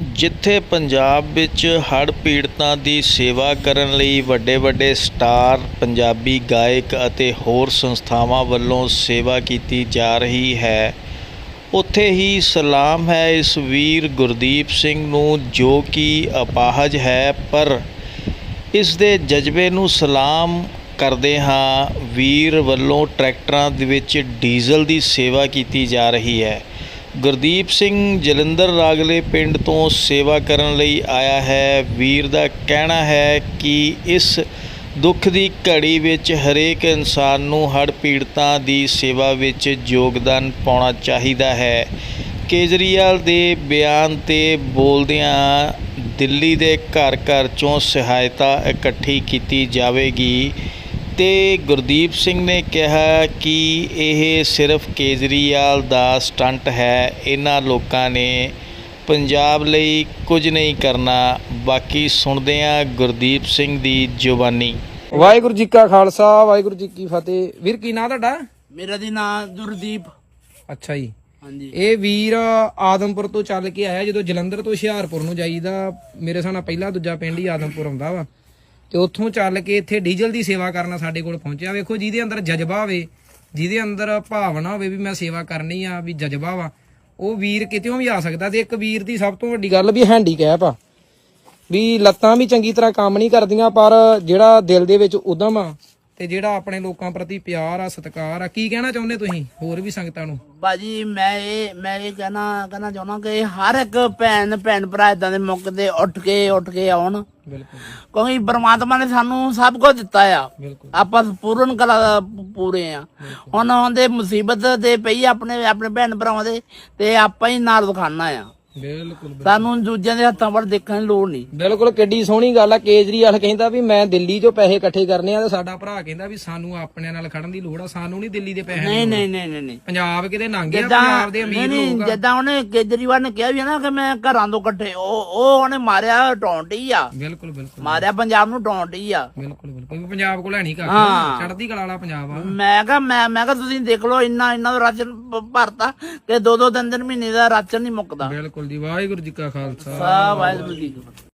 ਜਿੱਥੇ ਪੰਜਾਬ ਵਿੱਚ ਹੜ੍ਹ ਪੀੜਤਾਂ ਦੀ ਸੇਵਾ ਕਰਨ ਲਈ ਵੱਡੇ ਵੱਡੇ ਸਟਾਰ, ਪੰਜਾਬੀ ਗਾਇਕ ਅਤੇ ਹੋਰ ਸੰਸਥਾਵਾਂ ਵੱਲੋਂ ਸੇਵਾ ਕੀਤੀ ਜਾ ਰਹੀ ਹੈ। ਉੱਥੇ ਹੀ ਸਲਾਮ ਹੈ ਇਸ ਵੀਰ ਗੁਰਦੀਪ ਸਿੰਘ ਨੂੰ, ਜੋ ਕਿ ਅਪਾਹਜ ਹੈ, ਪਰ ਇਸ ਦੇ ਜਜ਼ਬੇ ਨੂੰ ਸਲਾਮ ਕਰਦੇ ਹਾਂ। ਵੀਰ ਵੱਲੋਂ ਟਰੈਕਟਰਾਂ ਦੇ ਵਿੱਚ ਡੀਜ਼ਲ ਦੀ ਸੇਵਾ ਕੀਤੀ ਜਾ ਰਹੀ ਹੈ। ਗੁਰਦੀਪ ਸਿੰਘ ਜਲੰਧਰ ਰਾਗਲੇ ਪਿੰਡ ਤੋਂ ਸੇਵਾ ਕਰਨ ਲਈ ਆਇਆ ਹੈ। ਵੀਰ ਦਾ ਕਹਿਣਾ ਹੈ ਕਿ ਇਸ ਦੁੱਖ ਦੀ ਘੜੀ ਵਿੱਚ ਹਰੇਕ ਇਨਸਾਨ ਨੂੰ ਹੜ੍ਹ ਪੀੜਤਾਂ ਦੀ ਸੇਵਾ ਵਿੱਚ ਯੋਗਦਾਨ ਪਾਉਣਾ ਚਾਹੀਦਾ ਹੈ। ਕੇਜਰੀਵਾਲ ਦੇ ਬਿਆਨ ਤੇ ਬੋਲਦਿਆਂ ਦਿੱਲੀ ਦੇ ਘਰ ਘਰ ਚੋਂ ਸਹਾਇਤਾ ਇਕੱਠੀ ਕੀਤੀ ਜਾਵੇਗੀ। ਤੇ ਗੁਰਦੀਪ ਸਿੰਘ ਨੇ ਕਿਹਾ ਕਿ ਇਹ ਸਿਰਫ ਕੇਜਰੀਵਾਲ ਦਾ ਸਟੰਟ ਹੈ। ਇਹਨਾਂ ਲੋਕਾਂ ਨੇ ਪੰਜਾਬ ਲਈ ਕੁਝ ਨਹੀਂ ਕਰਨਾ। ਬਾਕੀ ਸੁਣਦੇ ਹਾਂ ਗੁਰਦੀਪ ਸਿੰਘ ਦੀ ਜ਼ੁਬਾਨੀ। ਵਾਹਿਗੁਰੂ ਜੀ ਕਾ ਖਾਲਸਾ ਵਾਹਿਗੁਰੂ ਜੀ ਕੀ ਫਤਿਹ। ਵੀਰ ਕੀ ਨਾਂ ਤੁਹਾਡਾ? ਮੇਰਾ ਦੀ ਨਾਂ ਗੁਰਦੀਪ ਅੱਛਾ ਜੀ। ਹਾਂਜੀ। ਇਹ ਵੀਰ ਆਦਮਪੁਰ ਤੋਂ ਚੱਲ ਕੇ ਆਇਆ ਜਦੋਂ ਜਲੰਧਰ ਤੋਂ ਹੁਸ਼ਿਆਰਪੁਰ ਨੂੰ ਜਾਈਦਾ। ਮੇਰੇ ਨਾਲ ਪਹਿਲਾ ਦੂਜਾ ਪਿੰਡ ਹੀ ਆਦਮਪੁਰ ਆਉਂਦਾ ਵਾ। ਤੇ ਉੱਥੋਂ ਚੱਲ ਕੇ ਇੱਥੇ ਡੀਜ਼ਲ ਦੀ ਸੇਵਾ ਕਰਨਾ ਸਾਡੇ ਕੋਲ ਪਹੁੰਚਿਆ। ਵੇਖੋ ਜਿਹਦੇ ਅੰਦਰ ਜਜ਼ਬਾ ਹੋਵੇ, ਜਿਹਦੇ ਅੰਦਰ ਭਾਵਨਾ ਹੋਵੇ ਵੀ ਮੈਂ ਸੇਵਾ ਕਰਨੀ ਆ, ਵੀ ਜਜ਼ਬਾ ਵਾ, ਉਹ ਵੀਰ ਕਿਤੇੋਂ ਵੀ ਆ ਸਕਦਾ ਤੇ ਇੱਕ ਵੀਰ ਦੀ ਸਭ ਤੋਂ ਵੱਡੀ ਗੱਲ ਵੀ ਹੈਂਡੀਕੈਪ ਆ। ਵੀ ਲੱਤਾਂ ਵੀ ਚੰਗੀ ਤਰ੍ਹਾਂ ਕੰਮ ਨਹੀਂ ਕਰਦੀਆਂ, ਪਰ ਜਿਹੜਾ ਦਿਲ ਦੇ ਵਿੱਚ ਉਦਮ ਆ ਤੇ ਜਿਹੜਾ ਆਪਣੇ ਲੋਕਾਂ ਪ੍ਰਤੀ ਪਿਆਰ ਆ ਸਤਿਕਾਰ ਆ ਕੀ ਕਹਿਣਾ ਚਾਹੁੰਦੇ ਤੁਸੀਂ? ਹੋਰ ਵੀ ਸੰਗਤਾਂ ਨੂੰ? ਬਾਜੀ ਮੈਂ ਇਹ ਮੈਂ ਇਹ ਕਹਿਣਾ ਕਹਿਣਾ ਚਾਹੁੰਦਾ ਕਿ ਹਰ ਇੱਕ ਭੈਣ ਭੈਣ ਭਰਾ ਇਦਾਂ ਦੇ ਮੌਕੇ ਤੇ ਉੱਠ ਕੇ ਉੱਠ ਕੇ ਆਉਣ। ਬਿਲਕੁਲ ਕਿਉਂਕਿ ਪ੍ਰਮਾਤਮਾ ਨੇ ਸਾਨੂੰ ਸਭ ਕੁਝ ਦਿੱਤਾ ਆ। ਬਿਲਕੁਲ। ਆਪਾਂ ਪੂਰਨ ਕਲਾ ਦਾ ਪੂਰੇ ਆ। ਹੁਣ ਉਹਦੇ ਮੁਸੀਬਤ ਤੇ ਪਈ ਆਪਣੇ ਆਪਣੇ ਭੈਣ ਭਰਾਵਾਂ ਦੇ ਤੇ ਆਪਾਂ ਹੀ ਨਾਲ ਦਿਖਾਣਾ ਆ। ਬਿਲਕੁਲ ਸਾਨੂੰ ਦੂਜਿਆਂ ਦੇ ਹੱਥਾਂ ਵੱਲ ਦੇਖਣ ਦੀ ਲੋੜ ਨਹੀਂ। ਬਿਲਕੁਲ ਕਿੱਡੀ ਸੋਹਣੀ ਗੱਲ ਆ। ਕੇਜਰੀਵਾਲ ਕਹਿੰਦਾ ਵੀ ਮੈਂ ਦਿੱਲੀ ਤੋਂ ਪੈਸੇ ਇਕੱਠੇ ਕਰਨੇ ਆ ਤੇ ਸਾਡਾ ਭਰਾ ਕਹਿੰਦਾ ਵੀ ਸਾਨੂੰ ਆਪਣਿਆਂ ਨਾਲ ਖੜਨ ਦੀ ਲੋੜ ਆ। ਸਾਨੂੰ ਨਹੀਂ ਦਿੱਲੀ ਦੇ ਪੈਸੇ ਨਹੀਂ ਨਹੀਂ ਨਹੀਂ ਨਹੀਂ ਪੰਜਾਬ ਕਿਤੇ ਗਿਆ ਜਿੱਦਾਂ ਪੰਜਾਬ ਦੇ ਅਮੀਰ ਨਹੀਂ ਲੋਕ ਆ। ਜਿੱਦਾਂ ਉਹਨੇ ਕੇਜਰੀਵਾਲ ਨੇ ਕਿਹਾ ਵੀ ਆ ਨਾ ਕਿ ਮੈਂ ਘਰਾਂ ਤੋਂ ਇਕੱਠੇ ਉਹ ਉਹ ਉਹਨੇ ਮਾਰਿਆ ਟੌਂਟੀ ਆ। ਬਿਲਕੁਲ ਬਿਲਕੁਲ। ਮਾਰਿਆ ਪੰਜਾਬ ਨੂੰ ਟੌਂਟੀ ਆ। ਬਿਲਕੁਲ ਬਿਲਕੁਲ। ਪੰਜਾਬ ਕੋਲ ਹੈ ਨਹੀਂ ਕੱਖ ਹਾਂ। ਚੜ੍ਹਦੀ ਕਲਾ ਵਾਲਾ ਪੰਜਾਬ ਆ। ਮੈਂ ਕਿਹਾ ਮੈਂ ਮੈਂ ਕਿਹਾ ਤੁਸੀਂ ਦੇਖ ਲਓ ਇੰਨਾ ਇੰਨਾ ਰਾਸ਼ਨ ਭਰਤਾ ਕਿ ਦੋ ਦੋ ਤਿੰਨ ਤਿੰਨ ਮਹੀਨੇ ਦਾ ਰਾਸ਼ਨ ਨਹੀਂ ਮੁੱਕਦਾ। ਬਿਲਕੁਲ ਜੀ ਵਾਹਿਗੁਰੂ ਜੀ ਕਾ ਖਾਲਸਾ। ਵਾਹਿਗੁਰੂ ਜੀ ਕੀ ਫਤਿਹ।